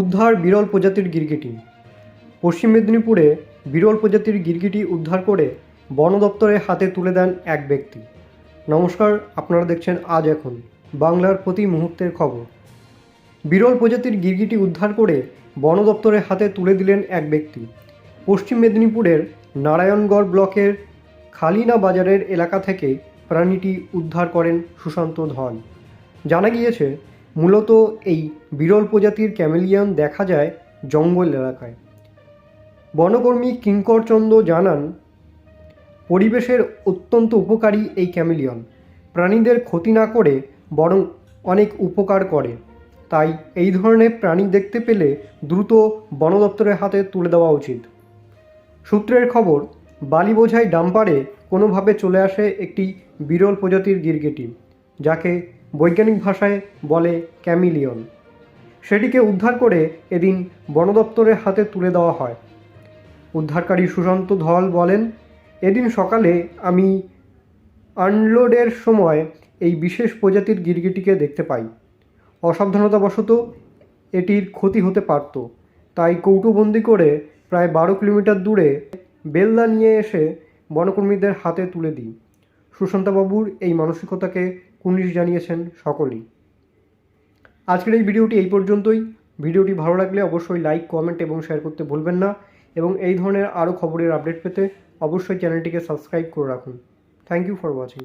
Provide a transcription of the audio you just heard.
উদ্ধার বিরল প্রজাতির গিরগিটি। পশ্চিম মেদিনীপুরে বিরল প্রজাতির গিরগিটি উদ্ধার করে বন দপ্তরের হাতে তুলে দেন এক ব্যক্তি। নমস্কার, আপনারা দেখছেন আজ এখন বাংলার প্রতি মুহূর্তের খবর। বিরল প্রজাতির গিরগিটি উদ্ধার করে বন দপ্তরের হাতে তুলে দিলেন এক ব্যক্তি। পশ্চিম মেদিনীপুরের নারায়ণগড় ব্লকের খালিনা বাজারের এলাকা থেকে প্রাণীটি উদ্ধার করেন সুশান্ত ধন। জানা গিয়েছে মূলত এই বিরল প্রজাতির ক্যামেলিয়ন দেখা যায় জঙ্গল এলাকায়। বনকর্মী কিঙ্করচন্দ্র জানান, পরিবেশের অত্যন্ত উপকারী এই ক্যামেলিয়ন। প্রাণীদের ক্ষতি না করে বরং অনেক উপকার করে। তাই এই ধরনের প্রাণী দেখতে পেলে দ্রুত বন দপ্তরের হাতে তুলে দেওয়া উচিত। সূত্রের খবর বালি বোঝাই ডাম্পারে কোনোভাবে চলে আসে একটি বিরল প্রজাতির গিরগিটি, যাকে বৈজ্ঞানিক ভাষায় বলে ক্যামিলিয়ন। সেটিকে উদ্ধার করে এদিন বন দপ্তরের হাতে তুলে দেওয়া হয়। উদ্ধারকারী সুশান্ত ধল বলেন, এদিন সকালে আমি আনলোডের সময় এই বিশেষ প্রজাতির গিরগিটিকে দেখতে পাই। অসাবধানতাবশত এটির ক্ষতি হতে পারত। তাই কৌটোবন্দি করে প্রায় বারো কিলোমিটার দূরে বেলদা নিয়ে এসে বনকর্মীদের হাতে তুলে দিই। সুশান্তবাবুর এই মানসিকতাকে কুর্নিশ জানিয়েছেন সকলেই। আজকের এই ভিডিওটি এই পর্যন্তই। ভিডিওটি ভালো লাগলে অবশ্যই লাইক, কমেন্ট এবং শেয়ার করতে ভুলবেন না এবং এই ধরনের আরও খবরের আপডেট পেতে অবশ্যই চ্যানেলটিকে সাবস্ক্রাইব করে রাখুন। Thank you for watching.